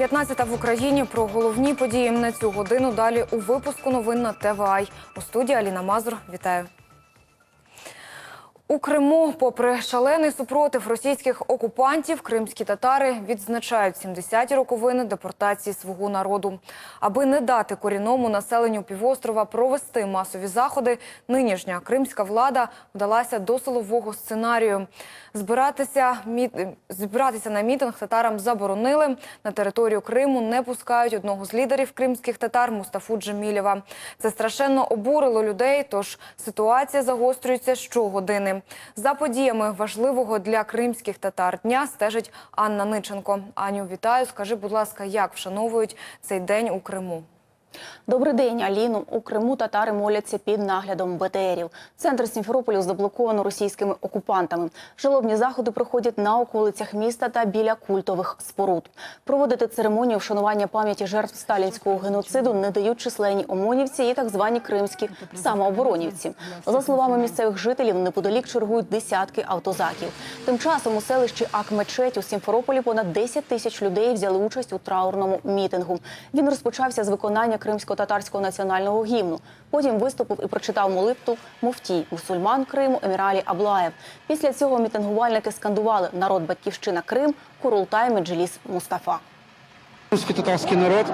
15 в Україні про головні події на цю годину. Далі у випуску новин на ТВА. У студії Аліна Мазур. Вітаю. У Криму, попри шалений супротив російських окупантів, кримські татари відзначають 70-ті роковини депортації свого народу. Аби не дати корінному населенню півострова провести масові заходи, нинішня кримська влада вдалася до силового сценарію. Збиратися, мі... збиратися на мітинг татарам заборонили. На територію Криму не пускають одного з лідерів кримських татар Мустафу Джемілєва. Це страшенно обурило людей, тож ситуація загострюється щогодини. За подіями важливого для кримських татар дня стежить Анна Ниченко. Аню, вітаю. Скажи, будь ласка, як вшановують цей день у Криму? Добрий день, Аліно. У Криму татари моляться під наглядом БТРів. Центр Сімферополю заблоковано російськими окупантами. Жалобні заходи проходять на околицях міста та біля культових споруд. Проводити церемонію вшанування пам'яті жертв сталінського геноциду не дають численні омонівці і так звані кримські самооборонівці. За словами місцевих жителів, неподалік чергують десятки автозаків. Тим часом у селищі Акмечеть у Сімферополі понад 10 тисяч людей взяли участь у траурному мітингу. Він розпочався з виконання кримсько-татарського національного гімну. Потім виступив і прочитав молитву муфтій мусульман Криму Еміралі Аблаєв. Після цього мітингувальники скандували народ батьківщина Крим, Курултай Меджліс Мустафа. Русський татарський народ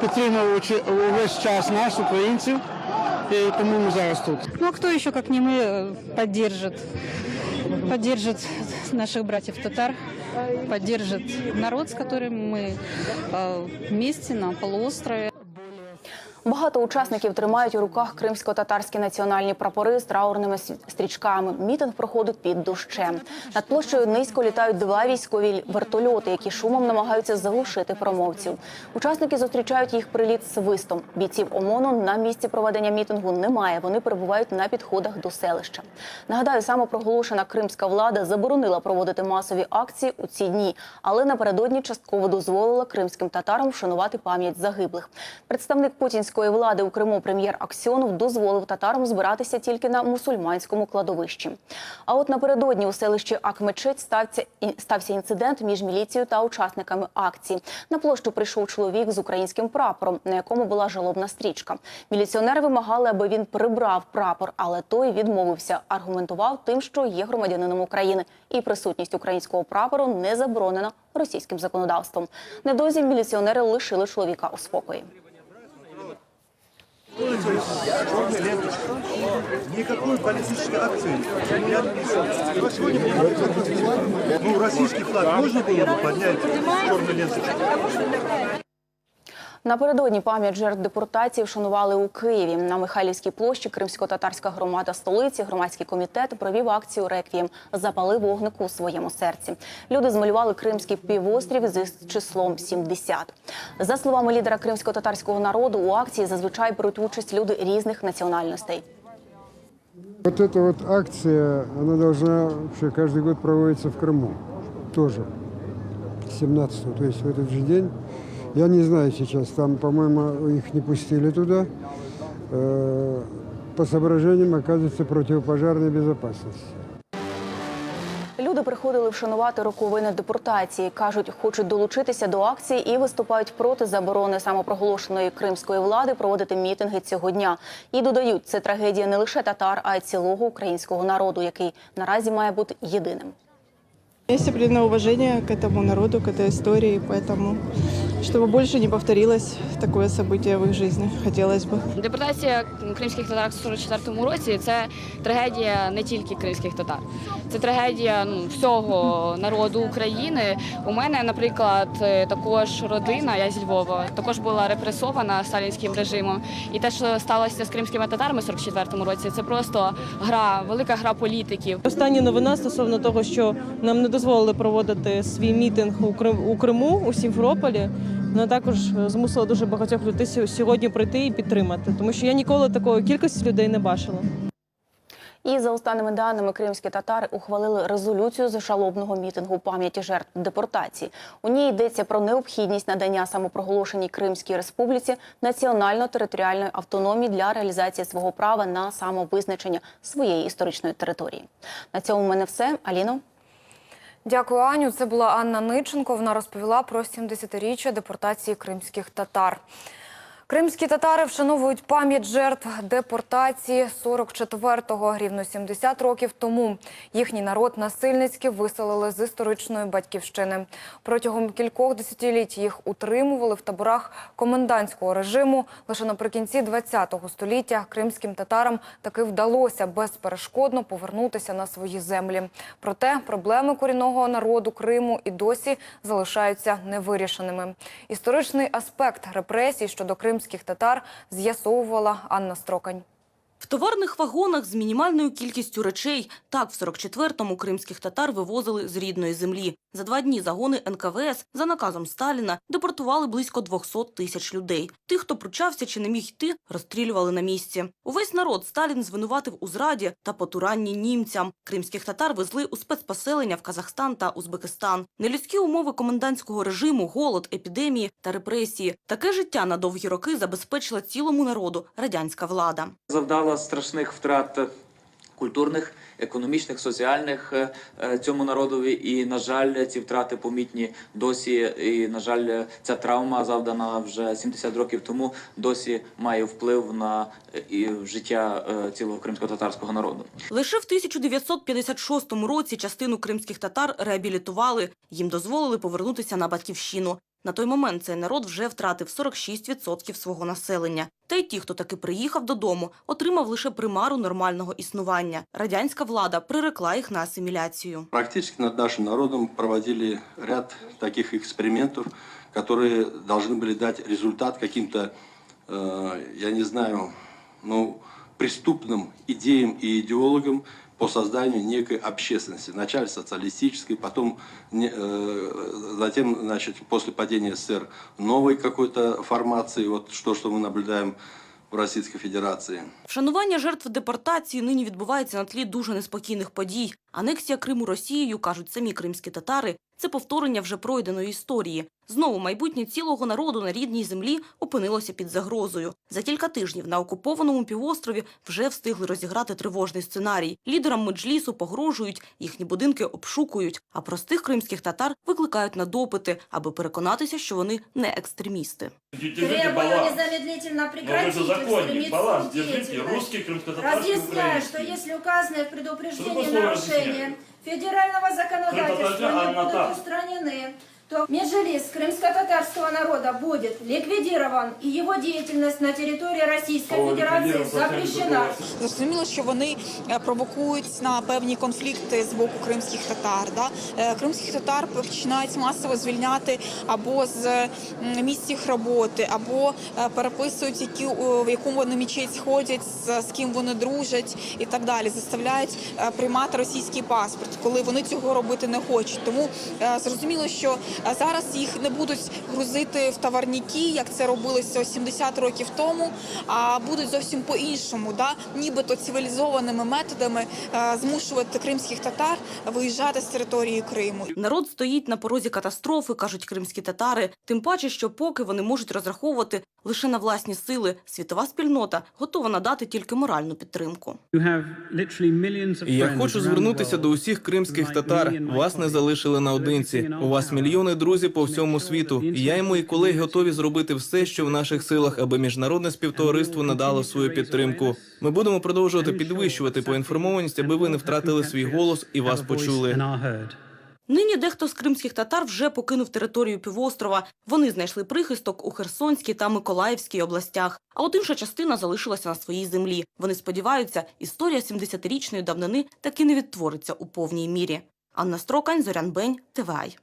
підтримував учи- увесь час нас, українців, і тому ми зараз тут. Ну а кто еще, как не мы, э, поддержит, поддержит наших братьев татар, поддержит народ, с которым мы э, вместе на полуострове. Багато учасників тримають у руках кримсько-татарські національні прапори з траурними стрічками. Мітинг проходить під дощем. Над площею низько літають два військові вертольоти, які шумом намагаються заглушити промовців. Учасники зустрічають їх приліт свистом. Бійців ОМОНу на місці проведення мітингу немає. Вони перебувають на підходах до селища. Нагадаю, самопроголошена кримська влада заборонила проводити масові акції у ці дні, але напередодні частково дозволила кримським татарам вшанувати пам'ять загиблих. Представник путінської влади у Криму прем'єр Аксьонов дозволив татарам збиратися тільки на мусульманському кладовищі. А от напередодні у селищі Акмечеть стався, стався інцидент між міліцією та учасниками акції. На площу прийшов чоловік з українським прапором, на якому була жалобна стрічка. Міліціонери вимагали, аби він прибрав прапор, але той відмовився. Аргументував тим, що є громадянином України, і присутність українського прапору не заборонена російським законодавством. Недовзі міліціонери лишили чоловіка у спокої. Никакой политической акции. Ну, российский флаг можно было бы поднять черной ленточкой? Напередодні пам'ять жертв депортації вшанували у Києві. На Михайлівській площі Кримсько-татарська громада столиці, громадський комітет провів акцію Реквієм Запали вогнику у своєму серці. Люди змалювали Кримський півострів з числом 70. За словами лідера кримсько-татарського народу, у акції зазвичай беруть участь люди різних національностей. Вот эта вот акция, она должна вообще каждый год проводиться в Крыму. Тоже. 17 то есть в этот же день. Я не знаю сейчас, там, по-моему, их не пустили туда. Э, По соображениям, оказывается, противопожарной безопасности. Люди приходили вшанувати роковини депортації. кажуть, хочуть долучитися до акції і виступають проти заборони самопроголошеної кримської влади проводити мітинги цього дня. І додають, це трагедія не лише татар, а й цілого українського народу, який наразі має бути єдиним. Есть определенное уважение к этому народу, к этой истории, поэтому, чтобы больше не повторилось такое событие в их жизни, хотелось бы. Депортація кримських татар в 44-му році це трагедія не тільки кримських татар, це трагедія ну, всього народу України. У мене, наприклад, е, також родина, я зі Львова, також була репресована сталінським режимом. І те, що сталося з кримськими татарами в 44-му році, це просто гра, велика гра політиків. Остання новина стосовно того, що нам не дозволили проводити свій мітинг у Крим у Криму у Сімферополі. Вона також змусила дуже багатьох людей сьо- сьогодні прийти і підтримати, тому що я ніколи такої кількості людей не бачила. І за останніми даними кримські татари ухвалили резолюцію з жалобного мітингу пам'яті жертв депортації. У ній йдеться про необхідність надання самопроголошеній Кримській республіці національно-територіальної автономії для реалізації свого права на самовизначення своєї історичної території. На цьому в мене все. Аліно. Дякую, Аню. Це була Анна Ниченко. Вона розповіла про 70-річчя депортації кримських татар. Кримські татари вшановують пам'ять жертв депортації 44-го, рівно 70 років тому. Їхній народ насильницьки виселили з історичної батьківщини. Протягом кількох десятиліть їх утримували в таборах комендантського режиму. Лише наприкінці 20-го століття кримським татарам таки вдалося безперешкодно повернутися на свої землі. Проте проблеми корінного народу Криму і досі залишаються невирішеними. Історичний аспект репресій щодо кримських татар з'ясовувала Анна Строкань. Товарних вагонах з мінімальною кількістю речей. Так, в 44-му кримських татар вивозили з рідної землі. За два дні загони НКВС за наказом Сталіна депортували близько 200 тисяч людей. Тих, хто пручався чи не міг йти, розстрілювали на місці. Увесь народ Сталін звинуватив у зраді та потуранні німцям. Кримських татар везли у спецпоселення в Казахстан та Узбекистан. Нелюдські умови комендантського режиму, голод, епідемії та репресії. Таке життя на довгі роки забезпечила цілому народу радянська влада. завдала страшних втрат культурних, економічних, соціальних е, е, цьому народові. І, на жаль, ці втрати помітні досі. І, на жаль, ця травма, завдана вже 70 років тому, досі має вплив на е, життя е, цілого кримсько-татарського народу. Лише в 1956 році частину кримських татар реабілітували. Їм дозволили повернутися на батьківщину. На той момент цей народ вже втратив 46% свого населення. Та й ті, хто таки приїхав додому, отримав лише примару нормального існування. Радянська влада прирекла їх на асиміляцію. Практически над нашим народом проводили ряд таких экспериментов, которые должны были дать результат каким-то, э, я не знаю, ну, преступным идеям и идеологам по созданию некой общественности. Вначале социалистической, потом, э, затем, значит, после падения СССР новой какой-то формации, вот то, что мы наблюдаем в Российской Федерации. Вшанування жертв депортації нині відбувається на тлі дуже неспокійних подій. Анексія Криму Росією, кажуть самі кримські татари, це повторення вже пройденої історії. Знову майбутнє цілого народу на рідній землі опинилося під загрозою. За кілька тижнів на окупованому півострові вже встигли розіграти тривожний сценарій. Лідерам меджлісу погрожують, їхні будинки обшукують, а простих кримських татар викликають на допити, аби переконатися, що вони не екстремісти. Требую незамедлительно прекратить экстремистскую деятельность. Разъясняю, что если указанные в предупреждении федерального законодательства не будут устранены, то Межелиз крымско-татарского народа будет ликвидирован, и его деятельность на территории Российской Федерации запрещена. Зрозуміло, що вони е, провокують на певні конфлікти з боку кримських татар. Да? Е, Кримських татар починають масово звільняти або з місць їх роботи, або е, переписують, які, в яку вони мечеть ходять, з, з ким вони дружать і так далі. Заставляють приймати російський паспорт, коли вони цього робити не хочуть. Тому зрозуміло, що зараз їх не будуть грузити в товарніки, як це робилося 70 років тому, а будуть зовсім по-іншому, да? нібито цивілізованими методами е, змушувати кримських татар виїжджати з території Криму. Народ стоїть на порозі катастрофи, кажуть кримські татари. Тим паче, що поки вони можуть розраховувати лише на власні сили, світова спільнота готова надати тільки моральну підтримку. Я хочу звернутися до усіх кримських татар. Вас не залишили наодинці. У вас мільйони друзів по всьому світу. Я і мої колеги готові зробити все, що в наших силах, аби міжнародне співтовариство надало свою підтримку. Ми будемо продовжувати підвищувати поінформованість, аби ви не втратили свій голос і вас почули. Нині дехто з кримських татар вже покинув територію півострова. Вони знайшли прихисток у Херсонській та Миколаївській областях. А от інша частина залишилася на своїй землі. Вони сподіваються, історія 70-річної давнини таки не відтвориться у повній мірі. Анна Строкань, Зорян Бень, ТВАЙ.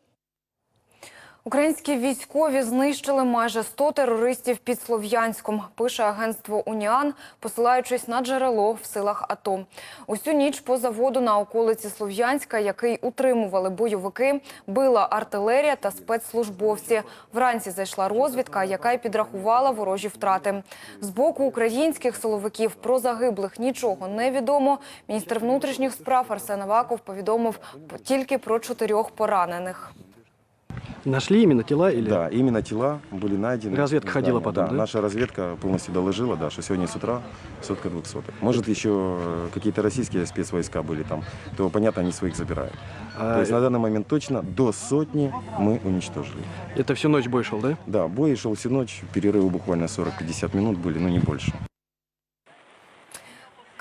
Українські військові знищили майже 100 терористів під Слов'янськом, пише агентство Уніан, посилаючись на джерело в силах АТО. Усю ніч по заводу на околиці Слов'янська, який утримували бойовики, била артилерія та спецслужбовці. Вранці зайшла розвідка, яка й підрахувала ворожі втрати. З боку українських силовиків про загиблих нічого не відомо. Міністр внутрішніх справ Арсен Аваков повідомив тільки про чотирьох поранених. Нашли именно тела или? Да, именно тела были найдены. Разведка в ходила потом, да? наша разведка полностью доложила, да, что сегодня с утра сотка двухсотых. Может, еще какие-то российские спецвойска были там, то, понятно, они своих забирают. А, То есть на данный момент точно до сотни мы уничтожили. Это всю ночь бой шел, да? Да, бой шел всю ночь, перерывы буквально 40-50 минут были, но не больше.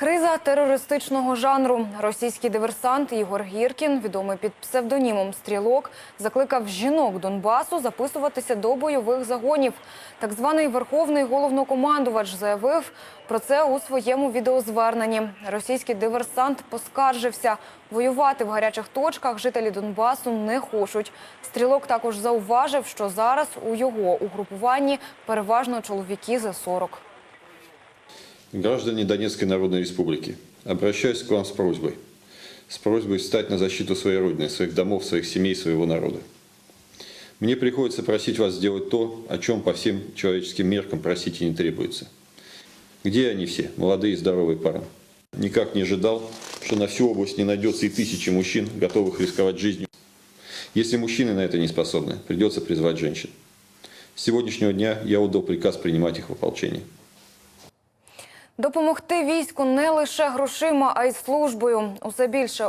Криза терористичного жанру. Російський диверсант Ігор Гіркін, відомий під псевдонімом Стрілок, закликав жінок Донбасу записуватися до бойових загонів. Так званий верховний головнокомандувач заявив про це у своєму відеозверненні. Російський диверсант поскаржився. Воювати в гарячих точках жителі Донбасу не хочуть. Стрілок також зауважив, що зараз у його угрупуванні переважно чоловіки за 40. Граждане Донецкой Народной Республики, обращаюсь к вам с просьбой. С просьбой встать на защиту своей Родины, своих домов, своих семей, своего народа. Мне приходится просить вас сделать то, о чем по всем человеческим меркам просить и не требуется. Где они все, молодые и здоровые пары? Никак не ожидал, что на всю область не найдется и тысячи мужчин, готовых рисковать жизнью. Если мужчины на это не способны, придется призвать женщин. С сегодняшнего дня я отдал приказ принимать их в ополчение. Допомогти війську не лише грошима, а й службою. Усе більше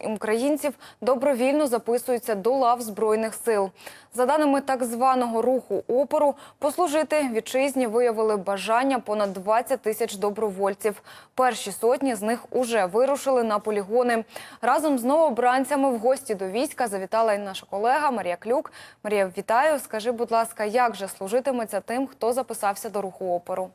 українців добровільно записуються до лав збройних сил. За даними так званого руху опору, послужити вітчизні виявили бажання понад 20 тисяч добровольців. Перші сотні з них уже вирушили на полігони. Разом з новобранцями в гості до війська завітала й наша колега Марія Клюк. Марія, вітаю. Скажи, будь ласка, як же служитиметься тим, хто записався до руху опору?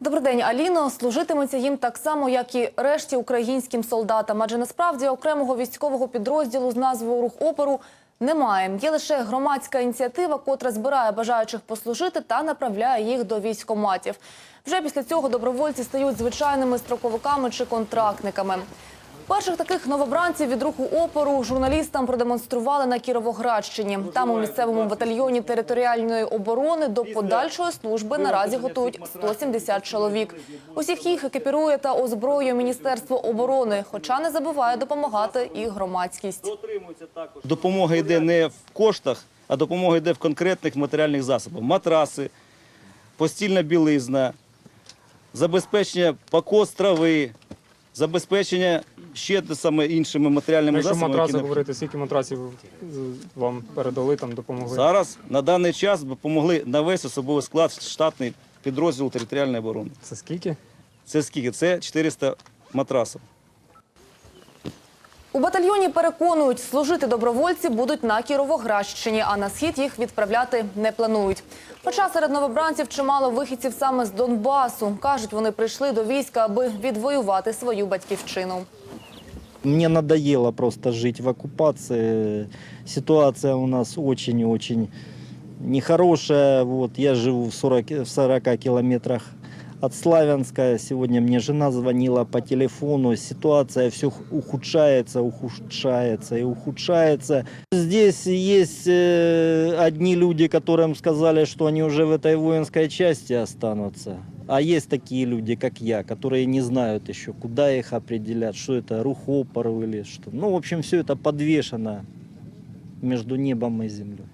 Добрий день, Аліно. Служитиметься їм так само, як і решті українським солдатам. Адже насправді окремого військового підрозділу з назвою Рух опору немає. Є лише громадська ініціатива, котра збирає бажаючих послужити та направляє їх до військоматів. Вже після цього добровольці стають звичайними строковиками чи контрактниками. Перших таких новобранців від руху опору журналістам продемонстрували на Кіровоградщині. Там у місцевому батальйоні територіальної оборони до подальшої служби наразі готують 170 чоловік. Усіх їх екіпірує та озброює Міністерство оборони, хоча не забуває допомагати і громадськість. Допомога йде не в коштах, а допомога йде в конкретних матеріальних засобах. Матраси, постільна білизна, забезпечення покос трави, забезпечення ще те саме іншими матеріальними Якщо засобами. матраси які говорити, скільки матрасів вам передали, там допомогли? Зараз на даний час допомогли на весь особовий склад штатний підрозділ територіальної оборони. Це скільки? Це скільки? Це 400 матрасів. У батальйоні переконують, служити добровольці будуть на Кіровоградщині, а на схід їх відправляти не планують. Хоча серед новобранців чимало вихідців саме з Донбасу. Кажуть, вони прийшли до війська, аби відвоювати свою батьківщину. Мне надоело просто жить в оккупации. Ситуация у нас очень-очень нехорошая. Вот, я живу в 40, в 40 километрах от Славянска. Сегодня мне жена звонила по телефону. Ситуация все ухудшается, ухудшается и ухудшается. Здесь есть э, одни люди, которым сказали, что они уже в этой воинской части останутся. А есть такие люди, как я, которые не знают еще, куда их определят, что это рух опору или что. Ну, в общем, все это подвешено между небом и землей.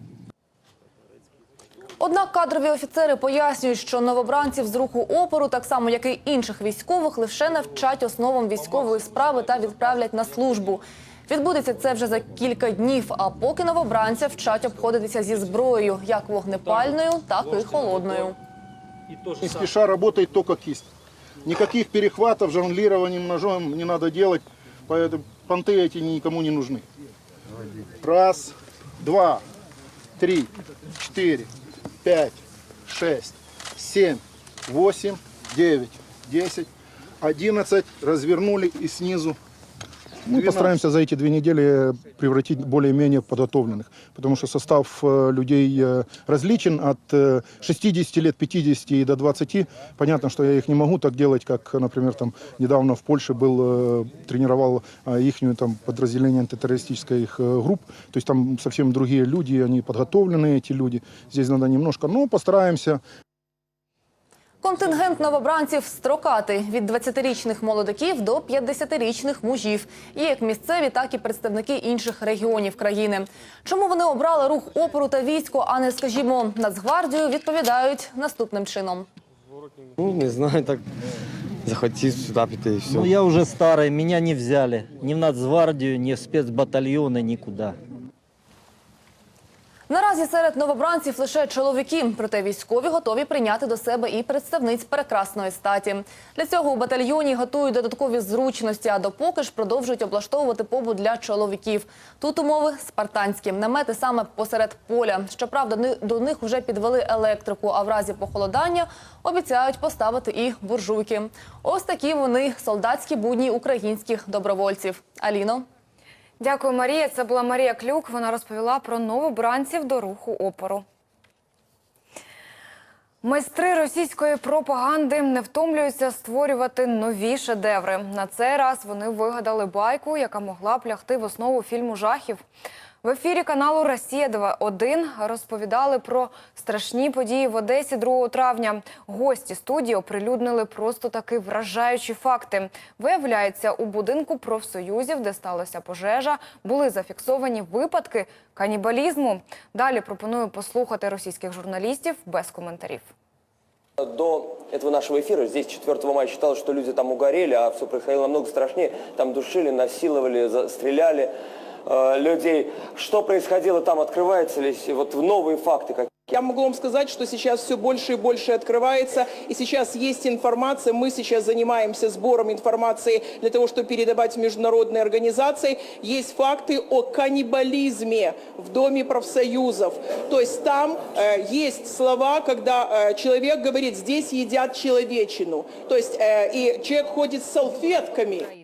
Однак кадрові офіцери пояснюють, що новобранців з руху опору, так само як і інших військових, лише навчать основам військової справи та відправлять на службу. Відбудеться це вже за кілька днів. А поки новобранця вчать обходитися зі зброєю, як вогнепальною, так і холодною. Не спеша работает только кисть. Никаких перехватов, жонглированием ножом не надо делать. Поэтому понты эти никому не нужны. Раз, два, три, четыре, пять, шесть, семь, восемь, девять, десять, одиннадцать. Развернули и снизу мы постараемся за эти две недели превратить более-менее подготовленных, потому что состав э, людей э, различен от э, 60 лет, 50 и до 20. Понятно, что я их не могу так делать, как, например, там недавно в Польше был, э, тренировал их там подразделение антитеррористических э, групп. То есть там совсем другие люди, они подготовленные, эти люди. Здесь надо немножко, но постараемся Контингент новобранців строкатий від 20-річних молодиків до 50-річних мужів. Є як місцеві, так і представники інших регіонів країни. Чому вони обрали рух опору та військо, а не, скажімо, Нацгвардію, відповідають наступним чином. Ну, не знаю, так захотів сюди піти і все. Ну, я уже старый, меня не взяли. Ни в Нацгвардию, ни в спецбатальоны, никуда. Наразі серед новобранців лише чоловіки, проте військові готові прийняти до себе і представниць прекрасної статі. Для цього у батальйоні готують додаткові зручності, а допоки ж продовжують облаштовувати побут для чоловіків. Тут умови спартанські. Намети саме посеред поля. Щоправда, до них вже підвели електрику, а в разі похолодання обіцяють поставити і буржуйки. Ось такі вони солдатські будні українських добровольців. Аліно. Дякую, Марія. Це була Марія Клюк. Вона розповіла про новобранців до руху опору. Майстри російської пропаганди не втомлюються створювати нові шедеври. На цей раз вони вигадали байку, яка могла б лягти в основу фільму жахів. В ефірі каналу Росія 2.1 розповідали про страшні події в Одесі 2 травня. Гості студії оприлюднили просто таки вражаючі факти. Виявляється, у будинку профсоюзів, де сталася пожежа, були зафіксовані випадки канібалізму. Далі пропоную послухати російських журналістів без коментарів. До этого нашего эфира здесь 4 мая считалось, что люди там угорели, а все происходило намного страшнее. Там душили, насиловали, стреляли э, людей. Что происходило там, открываются ли вот новые факты? Как... Я могу вам сказать, что сейчас все больше и больше открывается, и сейчас есть информация, мы сейчас занимаемся сбором информации для того, чтобы передавать в международные организации. Есть факты о каннибализме в Доме профсоюзов. То есть там э, есть слова, когда э, человек говорит, здесь едят человечину. То есть э, и человек ходит с салфетками.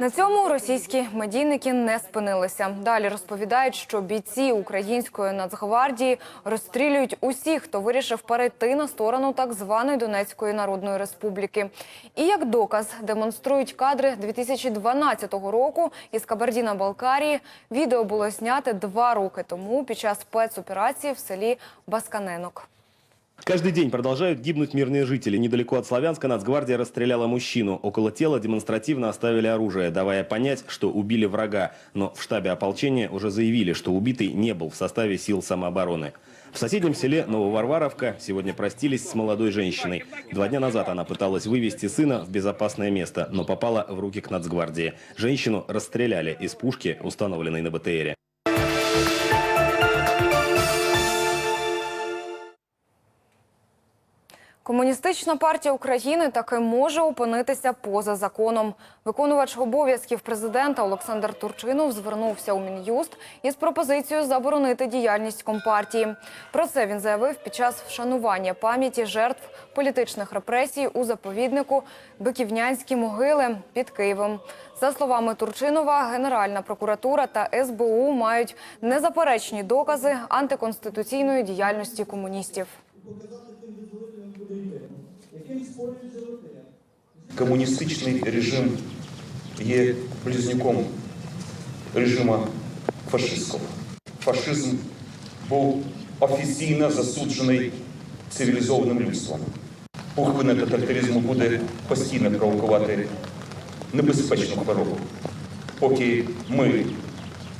На цьому російські медійники не спинилися. Далі розповідають, що бійці української нацгвардії розстрілюють усіх, хто вирішив перейти на сторону так званої Донецької Народної Республіки. І як доказ демонструють кадри 2012 року із Кабардіна-Балкарії. Відео було зняте два роки тому під час спецоперації в селі Басканенок. Каждый день продолжают гибнуть мирные жители. Недалеко от Славянска нацгвардия расстреляла мужчину. Около тела демонстративно оставили оружие, давая понять, что убили врага. Но в штабе ополчения уже заявили, что убитый не был в составе сил самообороны. В соседнем селе Нововарваровка сегодня простились с молодой женщиной. Два дня назад она пыталась вывести сына в безопасное место, но попала в руки к нацгвардии. Женщину расстреляли из пушки, установленной на БТРе. Комуністична партія України таки може опинитися поза законом. Виконувач обов'язків президента Олександр Турчинов звернувся у мін'юст із пропозицією заборонити діяльність компартії. Про це він заявив під час вшанування пам'яті жертв політичних репресій у заповіднику Биківнянські могили під Києвом. За словами Турчинова, Генеральна прокуратура та СБУ мають незаперечні докази антиконституційної діяльності комуністів. Комуністичний режим є близнюком режиму фашистського. Фашизм був офіційно засуджений цивілізованим людством. Пухвина тоталітаризму буде постійно провокувати небезпечну хворобу, поки ми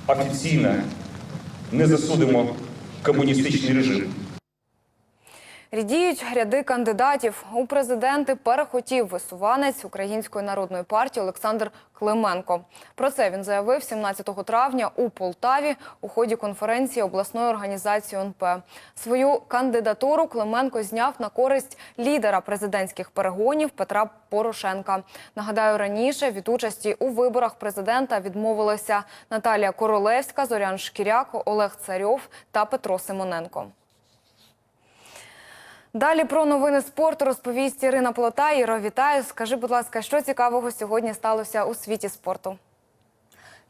офіційно не засудимо комуністичний режим. Рідіють ряди кандидатів. У президенти перехотів висуванець Української народної партії Олександр Клименко. Про це він заявив 17 травня у Полтаві у ході конференції обласної організації ОНП. Свою кандидатуру Клименко зняв на користь лідера президентських перегонів Петра Порошенка. Нагадаю, раніше від участі у виборах президента відмовилися Наталія Королевська, Зорян Шкіряк, Олег Царьов та Петро Симоненко. Далі про новини спорту розповість Ірина Плота. Іро, вітаю. Скажи, будь ласка, що цікавого сьогодні сталося у світі спорту?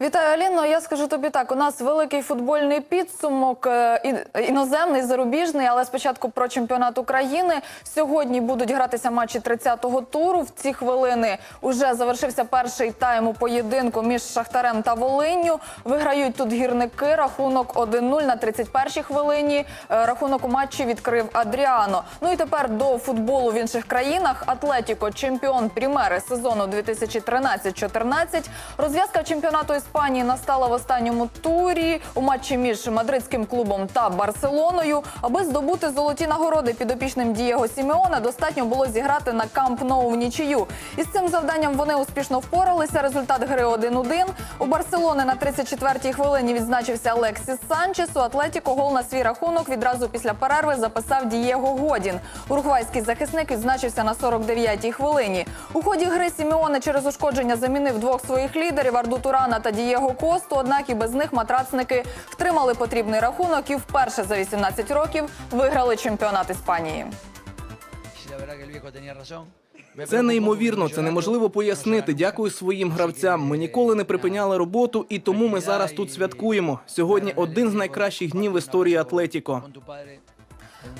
Вітаю, Аліно. Я скажу тобі так: у нас великий футбольний підсумок, е, іноземний, зарубіжний, але спочатку про чемпіонат України. Сьогодні будуть гратися матчі 30-го туру. В ці хвилини уже завершився перший тайм у поєдинку між Шахтарем та Волинню. Виграють тут гірники. Рахунок 1-0 на 31-й хвилині. Е, Рахунок у матчі відкрив Адріано. Ну і тепер до футболу в інших країнах. Атлетіко, чемпіон Прімери сезону 2013-14. Розв'язка чемпіонату Іспанії настала в останньому турі у матчі між мадридським клубом та Барселоною. Аби здобути золоті нагороди підопічним Дієго Сімеона, достатньо було зіграти на Камп Ноу в нічию. Із цим завданням вони успішно впоралися. Результат гри 1-1. У Барселони на 34-й хвилині відзначився Алексіс Санчес. У Атлетіко гол на свій рахунок відразу після перерви записав Дієго Годін. Уругвайський захисник відзначився на 49-й хвилині. У ході гри Сімеоне через ушкодження замінив двох своїх лідерів Арду Турана та Дієго Косту. Однак і без них матрацники втримали потрібний рахунок і вперше за 18 років виграли чемпіонат Іспанії. Це неймовірно, це неможливо пояснити. Дякую своїм гравцям. Ми ніколи не припиняли роботу, і тому ми зараз тут святкуємо. Сьогодні один з найкращих днів в історії Атлетіко.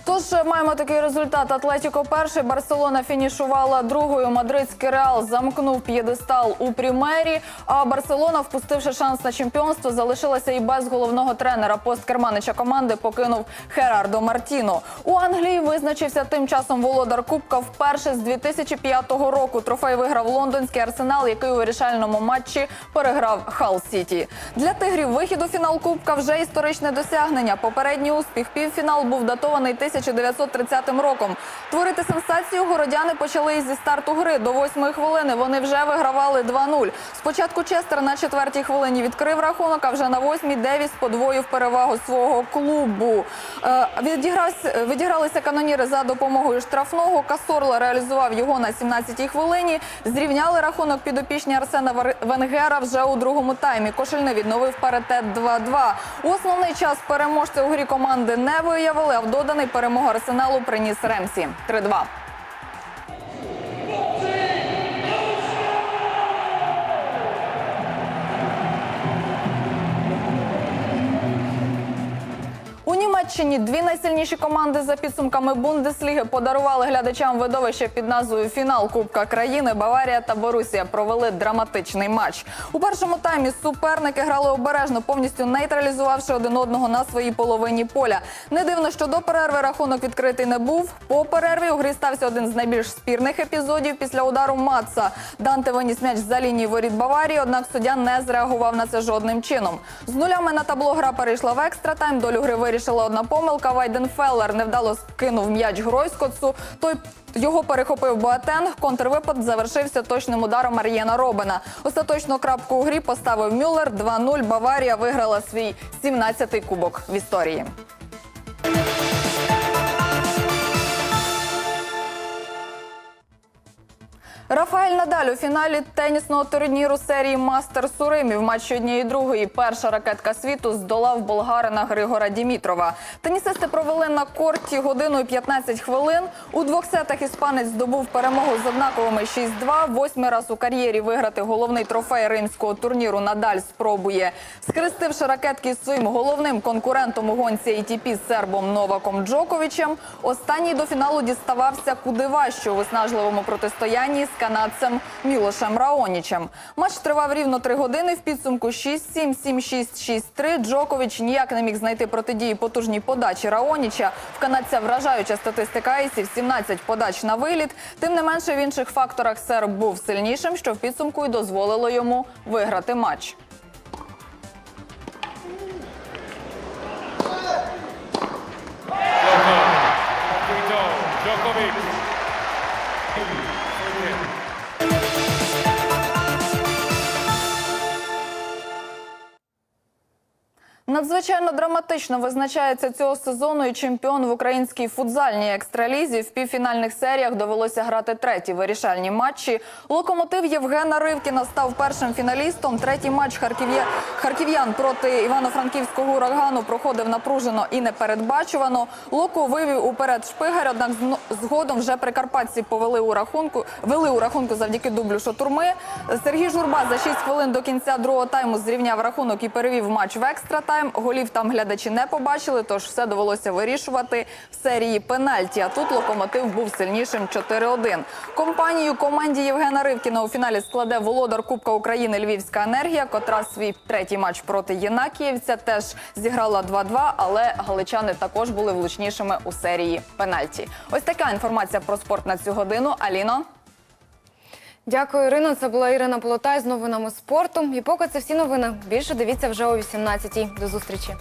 Тож маємо такий результат. Атлетіко перший, Барселона фінішувала другою. Мадридський реал замкнув п'єдестал у Прімері. А Барселона, впустивши шанс на чемпіонство, залишилася і без головного тренера. Пост керманича команди покинув Херардо Мартіно. У Англії визначився тим часом володар Кубка вперше з 2005 року. Трофей виграв лондонський арсенал, який у вирішальному матчі переграв Хал Сіті. Для тигрів вихід у фінал Кубка вже історичне досягнення. Попередній успіх півфінал був датований 1930 роком. Творити сенсацію городяни почали зі старту гри. До восьмої хвилини вони вже вигравали 2-0. Спочатку Честер на четвертій хвилині відкрив рахунок, а вже на восьмій Девіс подвоїв перевагу свого клубу. Е, відігралися каноніри за допомогою штрафного. Касорла реалізував його на 17-й хвилині. Зрівняли рахунок підопічні Арсена Венгера вже у другому таймі. Кошельний відновив паритет 2-2. У основний час переможця у грі команди не виявили, а в доданий перемогу Арсеналу приніс Ремсі 3-2. Німеччині дві найсильніші команди за підсумками Бундесліги подарували глядачам видовище під назвою Фінал Кубка країни. Баварія та Борусія провели драматичний матч. У першому таймі суперники грали обережно, повністю нейтралізувавши один одного на своїй половині поля. Не дивно, що до перерви рахунок відкритий не був. По перерві у грі стався один з найбільш спірних епізодів після удару Матса. Данте виніс м'яч за лінії воріт Баварії, однак суддя не зреагував на це жодним чином. З нулями на табло гра перейшла в екстра тайм. Долю гри вирішила одна помилка. Вайденфеллер невдало скинув м'яч Гройскоцу. Той його перехопив Боатен. Контрвипад завершився точним ударом Мар'єна Робена. Остаточну крапку у грі поставив Мюллер. 2-0. Баварія виграла свій 17-й кубок в історії. Рафаель Надаль у фіналі тенісного турніру серії Мастер Суримі в матчі однієї другої перша ракетка світу здолав болгарина Григора Дімітрова. Тенісисти провели на корті годину і 15 хвилин. У двох сетах іспанець здобув перемогу з однаковими 6-2. Восьмий раз у кар'єрі виграти головний трофей римського турніру Надаль спробує. Скрестивши ракетки з своїм головним конкурентом у гонці ATP сербом Новаком Джоковичем, останній до фіналу діставався куди важче у виснажливому протистоянні з канадцем Мілошем Раонічем. Матч тривав рівно три години. В підсумку 6-7, 7-6, 6-3. Джокович ніяк не міг знайти протидії потужній подачі Раоніча. В канадця вражаюча статистика айсів 17 подач на виліт. Тим не менше в інших факторах серб був сильнішим, що в підсумку й дозволило йому виграти матч. Надзвичайно драматично визначається цього сезону і чемпіон в українській футзальній екстралізі. В півфінальних серіях довелося грати треті вирішальні матчі. Локомотив Євгена Ривкіна став першим фіналістом. Третій матч харків'я... харків'ян проти івано-франківського урагану проходив напружено і непередбачувано. Локо вивів уперед Шпигарь, однак згодом вже прикарпатці повели у рахунку, вели у рахунку завдяки дублю Шатурми. Сергій Журба за 6 хвилин до кінця другого тайму зрівняв рахунок і перевів матч в екстра тайм. Голів там глядачі не побачили, тож все довелося вирішувати в серії пенальті. А тут локомотив був сильнішим 4-1. Компанію команді Євгена Ривкіна у фіналі складе володар Кубка України Львівська енергія, котра свій третій матч проти Єнакіївця теж зіграла 2-2, але галичани також були влучнішими у серії пенальті. Ось така інформація про спорт на цю годину. Аліно. Дякую, Ірино. Це була Ірина Полотай з новинами спорту. І поки це всі новини. Більше дивіться вже о 18-й. До зустрічі.